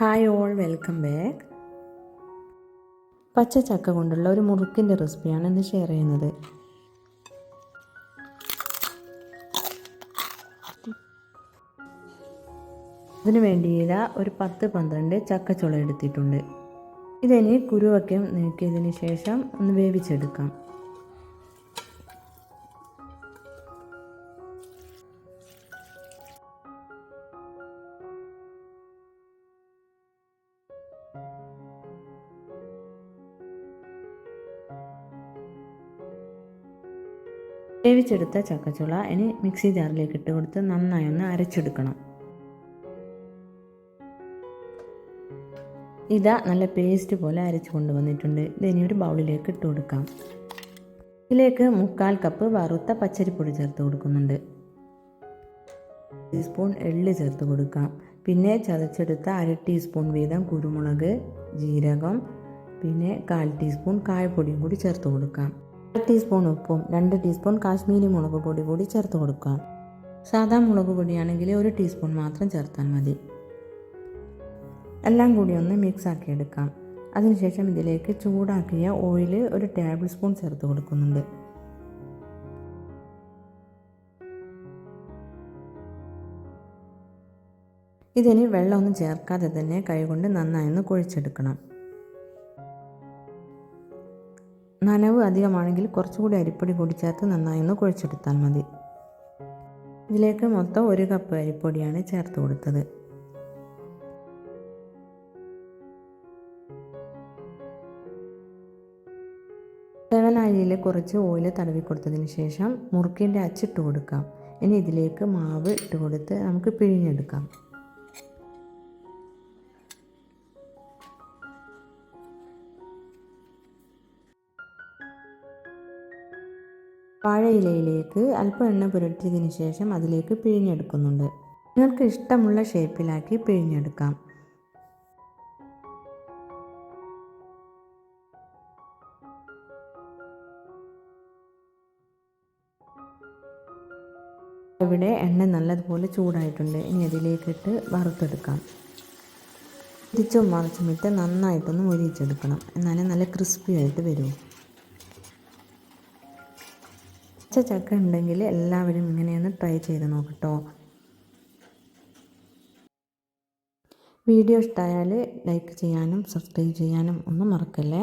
Hi all welcome back പച്ച ചക്ക കൊണ്ടുള്ള ഒരു മുറുക്കിന്റെ റെസിപ്പിയാണ് ഇന്ന് ഷെയർ ചെയ്യുന്നത്. അതിന് വേണ്ടിയില്ല ഒരു പത്ത് പന്ത്രണ്ട് ചക്കച്ചുള എടുത്തിട്ടുണ്ട്. ഇതിനി കുരുവൊക്കെ നീക്കിയതിന് ശേഷം ഒന്ന് വേവിച്ചെടുക്കാം. വേവിച്ചെടുത്ത ചക്കച്ചുള ഇനി മിക്സി ജാറിലേക്ക് ഇട്ട് കൊടുത്ത് നന്നായി ഒന്ന് അരച്ചെടുക്കണം. ഇതാ നല്ല പേസ്റ്റ് പോലെ അരച്ച് കൊണ്ടുവന്നിട്ടുണ്ട്. ഇതിനി ഒരു ബൗളിലേക്ക് ഇട്ട് കൊടുക്കാം. ഇതിലേക്ക് മുക്കാൽ കപ്പ് വറുത്ത പച്ചരിപ്പൊടി ചേർത്ത് കൊടുക്കുന്നുണ്ട്. ടീസ്പൂൺ എള്ള് ചേർത്ത് കൊടുക്കാം. പിന്നെ ചതച്ചെടുത്ത അര ടീസ്പൂൺ വീതം കുരുമുളക് ജീരകം പിന്നെ കാൽ ടീസ്പൂൺ കായപ്പൊടിയും കൂടി ചേർത്ത് കൊടുക്കാം. അര ടീസ്പൂൺ ഉപ്പും രണ്ട് ടീസ്പൂൺ കാശ്മീരി മുളക് പൊടി കൂടി ചേർത്ത് കൊടുക്കുക. സാധാ മുളക് പൊടിയാണെങ്കിൽ ഒരു ടീസ്പൂൺ മാത്രം ചേർത്താൽ മതി. എല്ലാം കൂടി ഒന്ന് മിക്സ് ആക്കി എടുക്കാം. അതിനുശേഷം ഇതിലേക്ക് ചൂടാക്കിയ ഓയിൽ ഒരു ടേബിൾ സ്പൂൺ ചേർത്ത് കൊടുക്കുന്നുണ്ട്. ഇതിന് വെള്ളമൊന്നും ചേർക്കാതെ തന്നെ കൈകൊണ്ട് നന്നായി ഒന്ന് കുഴിച്ചെടുക്കണം. നനവ് അധികമാണെങ്കിൽ കുറച്ചുകൂടി അരിപ്പൊടി കൂടി ചേർത്ത് നന്നായി ഒന്ന് കുഴിച്ചെടുത്താൽ മതി. ഇതിലേക്ക് മൊത്തം ഒരു കപ്പ് അരിപ്പൊടിയാണ് ചേർത്ത് കൊടുത്തത്. സെവനാഴിയിൽ കുറച്ച് ഓയിൽ തടവി കൊടുത്തതിന് ശേഷം മുറുക്കിന്റെ അച്ചിട്ട് കൊടുക്കാം. ഇനി ഇതിലേക്ക് മാവ് ഇട്ട് കൊടുത്ത് നമുക്ക് പിഴിഞ്ഞെടുക്കാം. വാഴയിലയിലേക്ക് അല്പം എണ്ണ പുരട്ടിയതിന് ശേഷം അതിലേക്ക് പിഴിഞ്ഞെടുക്കുന്നുണ്ട്. നിങ്ങൾക്ക് ഇഷ്ടമുള്ള ഷേപ്പിലാക്കി പിഴിഞ്ഞെടുക്കാം. ഇവിടെ എണ്ണ നല്ലതുപോലെ ചൂടായിട്ടുണ്ട്. ഇനി അതിലേക്കിട്ട് വറുത്തെടുക്കാം. തിരിച്ചും മറിച്ചും ഇട്ട് നന്നായിട്ടൊന്ന് ഒരിച്ചെടുക്കണം എന്നാലേ നല്ല ക്രിസ്പി ആയിട്ട് വരൂ. പച്ച ചക്ക ഉണ്ടെങ്കിൽ എല്ലാവരും ഇങ്ങനെയൊന്ന് ട്രൈ ചെയ്ത് നോക്കട്ടോ. വീഡിയോ ഇഷ്ടമായാൽ ലൈക്ക് ചെയ്യാനും സബ്സ്ക്രൈബ് ചെയ്യാനും ഒന്നും മറക്കല്ലേ?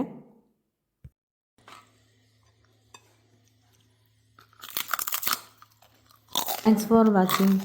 Thanks for watching